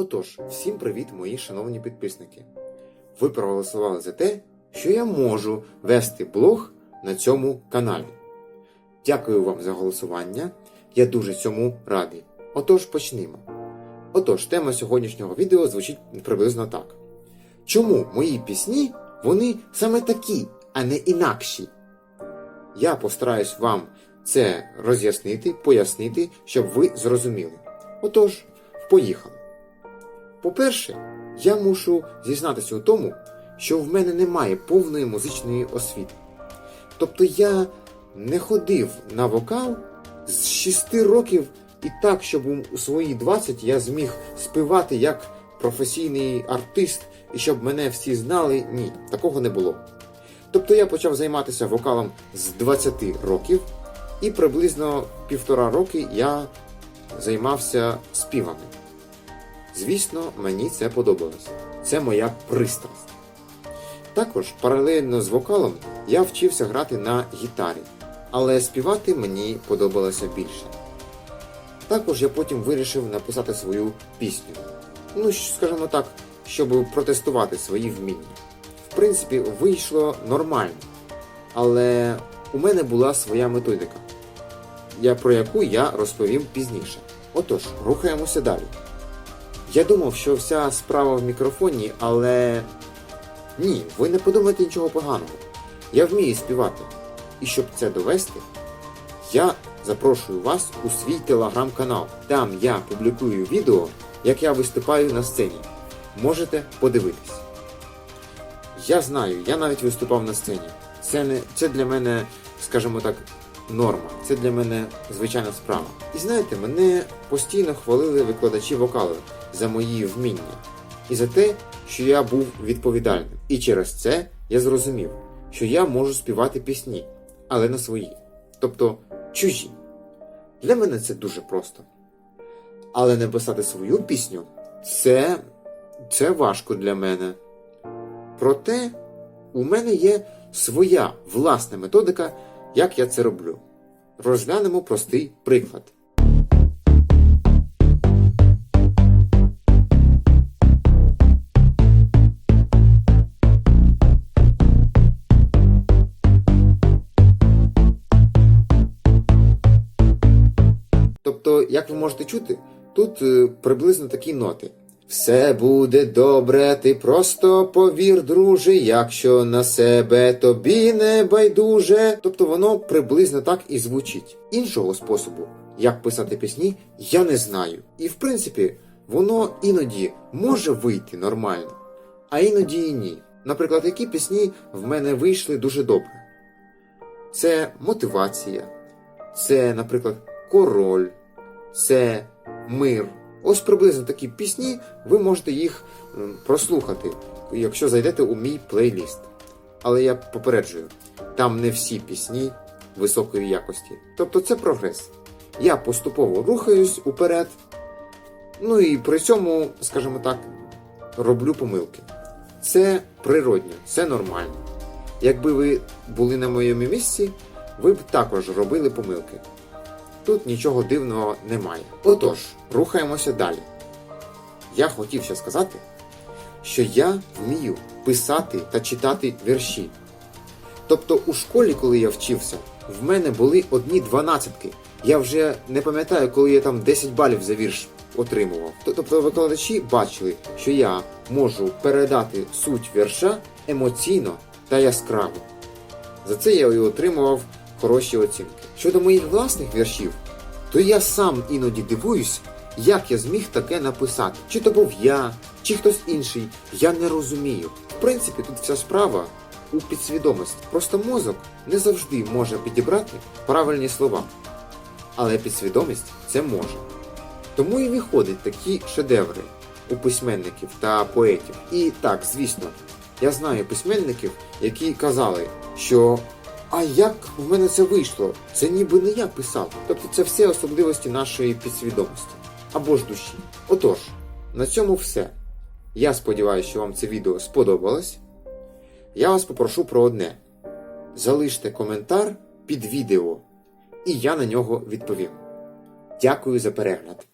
Отож, всім привіт, мої шановні підписники. Ви проголосували за те, що я можу вести блог на цьому каналі. Дякую вам за голосування. Я дуже цьому радий. Отож, почнімо. Отож, тема сьогоднішнього відео звучить приблизно так. Чому мої пісні вони саме такі, а не інакші? Я постараюсь вам це роз'яснити, пояснити, щоб ви зрозуміли. Отож, поїхали. По-перше, я мушу зізнатися у тому, що в мене немає повної музичної освіти. Тобто я не ходив на вокал з 6 років і так, щоб у свої 20 я зміг співати як професійний артист, і щоб мене всі знали. Ні, такого не було. Тобто я почав займатися вокалом з 20 років, і приблизно півтора роки я займався співами. Звісно, мені це подобалось. Це моя пристрасть. Також паралельно з вокалом я вчився грати на гітарі, але співати мені подобалося більше. Також я потім вирішив написати свою пісню. Ну, скажімо так, щоб протестувати свої вміння. В принципі, вийшло нормально, але у мене була своя методика, про яку я розповім пізніше. Отож, рухаємося далі. Я думав, що вся справа в мікрофоні, але ні, ви не подумайте нічого поганого. Я вмію співати. І щоб це довести, я запрошую вас у свій телеграм-канал. Там я публікую відео, як я виступаю на сцені. Можете подивитись. Я знаю, я навіть виступав на сцені. Це не це для мене, скажімо так, норма. Це для мене звичайна справа. І знаєте, мене постійно хвалили викладачі вокалу за мої вміння і за те, що я був відповідальним. І через це я зрозумів, що я можу співати пісні, але не свої, тобто чужі. Для мене це дуже просто. Але написати свою пісню це, це важко для мене. Проте у мене є своя власна методика, як я це роблю. Розглянемо простий приклад. Тобто, як ви можете чути, тут е, приблизно такі ноти. Все буде добре, ти просто повір, друже, якщо на себе тобі не байдуже. Тобто воно приблизно так і звучить. Іншого способу, як писати пісні, я не знаю. І в принципі, воно іноді може вийти нормально, а іноді і ні. Наприклад, які пісні в мене вийшли дуже добре. Це мотивація, це, наприклад, король, це мир. Ось приблизно такі пісні, ви можете їх прослухати, якщо зайдете у мій плейліст. Але я попереджую, там не всі пісні високої якості. Тобто це прогрес. Я поступово рухаюсь уперед, ну і при цьому, скажімо так, роблю помилки. Це природньо, це нормально. Якби ви були на моєму місці, ви б також робили помилки. Тут нічого дивного немає. Отож, рухаємося далі. Я хотів ще сказати, що я вмію писати та читати вірші. Тобто у школі, коли я вчився, в мене були одні дванадцятки. Я вже не пам'ятаю, коли я там 10 балів за вірш отримував. Тобто викладачі бачили, що я можу передати суть вірша емоційно та яскраво. За це я і отримував хороші оцінки. Щодо моїх власних віршів, то я сам іноді дивуюсь, як я зміг таке написати. Чи то був я, чи хтось інший, я не розумію. В принципі, тут вся справа у підсвідомості. Просто мозок не завжди може підібрати правильні слова. Але підсвідомість це може. Тому і виходять такі шедеври у письменників та поетів. І так, звісно, я знаю письменників, які казали, що а як в мене це вийшло? Це ніби не я писав. Тобто це все особливості нашої підсвідомості або ж душі. Отож, на цьому все. Я сподіваюся, що вам це відео сподобалось. Я вас попрошу про одне: залиште коментар під відео, і я на нього відповім. Дякую за перегляд.